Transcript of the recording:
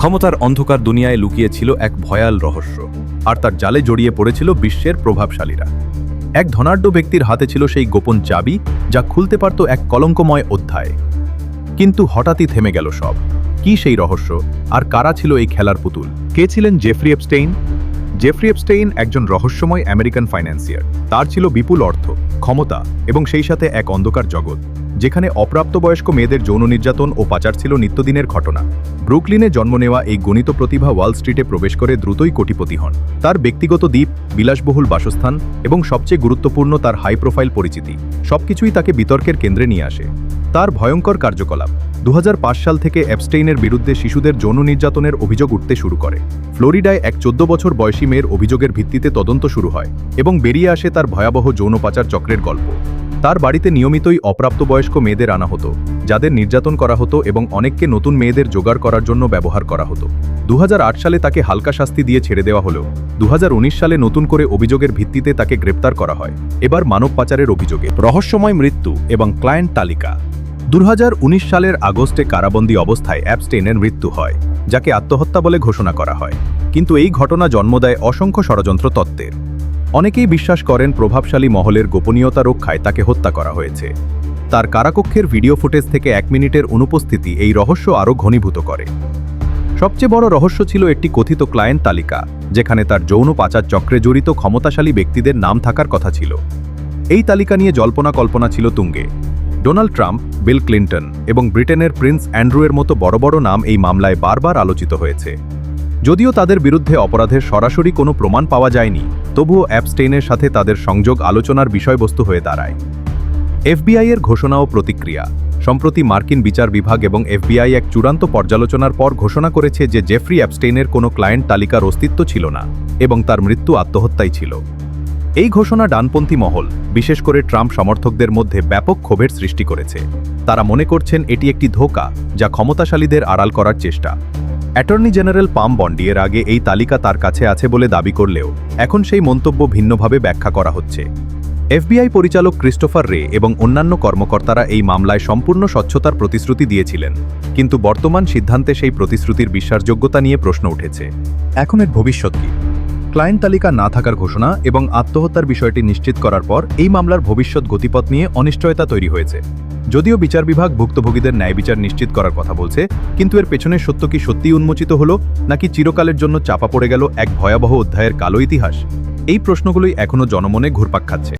ক্ষমতার অন্ধকার দুনিয়ায় লুকিয়ে ছিল এক ভয়াল রহস্য, আর তার জালে জড়িয়ে পড়েছিল বিশ্বের প্রভাবশালীরা। এক ধনাঢ্য ব্যক্তির হাতে ছিল সেই গোপন চাবি, যা খুলতে পারত এক কলঙ্কময় অধ্যায়। কিন্তু হঠাৎই থেমে গেল সব। কি সেই রহস্য? আর কারা ছিল এই খেলার পুতুল? কে ছিলেন জেফরি এপস্টেইন? জেফরি এপস্টেইন একজন রহস্যময় আমেরিকান ফাইন্যান্সিয়ার। তার ছিল বিপুল অর্থ, ক্ষমতা এবং সেই সাথে এক অন্ধকার জগৎ। যেখানে অপ্রাপ্তবয়স্ক মেয়েদের যৌন নির্যাতন ও পাচার ছিল নিত্যদিনের ঘটনা। ব্রুকলিনে জন্ম নেওয়া এই গণিত প্রতিভা ওয়াল স্ট্রিটে প্রবেশ করে দ্রুতই কোটিপতি হন। তার ব্যক্তিগত দ্বীপ বিলাসবহুল বাসস্থান এবং সবচেয়ে গুরুত্বপূর্ণ তার হাই প্রোফাইল পরিচিতি। সবকিছুই তাকে বিতর্কের কেন্দ্রে নিয়ে আসে। তার ভয়ঙ্কর কার্যকলাপ। দু হাজার পাঁচ সাল থেকে অ্যাবস্টেইনের বিরুদ্ধে শিশুদের যৌন নির্যাতনের অভিযোগ উঠতে শুরু করে। ফ্লোরিডায় এক চোদ্দ বছর বয়সী মেয়ের অভিযোগের ভিত্তিতে তদন্ত শুরু হয় এবং বেরিয়ে আসে তার ভয়াবহ যৌন পাচার চক্রের গল্প। তার বাড়িতে নিয়মিতই অপ্রাপ্তবয়স্ক মেয়েদের আনা হতো, যাদের নির্যাতন করা হতো এবং অনেককে নতুন মেয়েদের জোগাড় করার জন্য ব্যবহার করা হতো। দু হাজার আট সালে তাকে হালকা শাস্তি দিয়ে ছেড়ে দেওয়া হলেও দু হাজার উনিশ সালে নতুন করে অভিযোগের ভিত্তিতে তাকে গ্রেপ্তার করা হয়। এবার মানব পাচারের অভিযোগে। রহস্যময় মৃত্যু এবং ক্লায়েন্ট তালিকা। দু হাজার উনিশ সালের আগস্টে কারাবন্দী অবস্থায় অ্যাবস্টেইনের মৃত্যু হয়, যাকে আত্মহত্যা বলে ঘোষণা করা হয়। কিন্তু এই ঘটনা জন্ম দেয় অসংখ্য ষড়যন্ত্র তত্ত্বের। অনেকেই বিশ্বাস করেন প্রভাবশালী মহলের গোপনীয়তা রক্ষায় তাকে হত্যা করা হয়েছে। তার কারাকক্ষের ভিডিও ফুটেজ থেকে এক মিনিটের অনুপস্থিতি এই রহস্য আরও ঘনীভূত করে। সবচেয়ে বড় রহস্য ছিল একটি কথিত ক্লায়েন্ট তালিকা, যেখানে তার যৌন পাচার চক্রে জড়িত ক্ষমতাশালী ব্যক্তিদের নাম থাকার কথা ছিল। এই তালিকা নিয়ে জল্পনা কল্পনা ছিল তুঙ্গে। ডোনাল্ড ট্রাম্প, বিল ক্লিন্টন এবং ব্রিটেনের প্রিন্স অ্যান্ড্রুয়ের মতো বড় বড় নাম এই মামলায় বারবার আলোচিত হয়েছে। যদিও তাদের বিরুদ্ধে অপরাধের সরাসরি কোনো প্রমাণ পাওয়া যায়নি, তবুও অ্যাপস্টেইনের সাথে তাদের সংযোগ আলোচনার বিষয়বস্তু হয়ে দাঁড়ায়। এফবিআই এর ঘোষণা ও প্রতিক্রিয়া। সম্প্রতি মার্কিন বিচার বিভাগ এবং এফবিআই এক চূড়ান্ত পর্যালোচনার পর ঘোষণা করেছে যে জেফ্রি অ্যাপস্টেইনের কোনো ক্লায়েন্ট তালিকার অস্তিত্ব ছিল না এবং তার মৃত্যু আত্মহত্যাই ছিল। এই ঘোষণা ডানপন্থী মহল, বিশেষ করে ট্রাম্প সমর্থকদের মধ্যে ব্যাপক ক্ষোভের সৃষ্টি করেছে। তারা মনে করছেন এটি একটি ধোকা যা ক্ষমতাশালীদের আড়াল করার চেষ্টা। অ্যাটর্নি জেনারেল পাম বন্ডি এর আগে এই তালিকা তার কাছে আছে বলে দাবি করলেও, এখন সেই মন্তব্য ভিন্নভাবে ব্যাখ্যা করা হচ্ছে। এফবিআই পরিচালক ক্রিস্টোফার রে এবং অন্যান্য কর্মকর্তারা এই মামলায় সম্পূর্ণ স্বচ্ছতার প্রতিশ্রুতি দিয়েছিলেন, কিন্তু বর্তমান সিদ্ধান্তে সেই প্রতিশ্রুতির বিশ্বাসযোগ্যতা নিয়ে প্রশ্ন উঠেছে। এখন এর ভবিষ্যৎ কি? ক্লায়েন্ট তালিকা না থাকার ঘোষণা এবং আত্মহত্যার বিষয়টি নিশ্চিত করার পর এই মামলার ভবিষ্যৎ গতিপথ নিয়ে অনিশ্চয়তা তৈরি হয়েছে। যদিও বিচার বিভাগ ভুক্তভোগীদের ন্যায় বিচার নিশ্চিত করার কথা বলছে, কিন্তু এর পেছনে সত্য কি সত্যিই উন্মোচিত হল, নাকি চিরকালের জন্য চাপা পড়ে গেল এক ভয়াবহ অধ্যায়ের কালো ইতিহাস? এই প্রশ্নগুলোই এখনও জনমনে ঘুরপাক খাচ্ছে।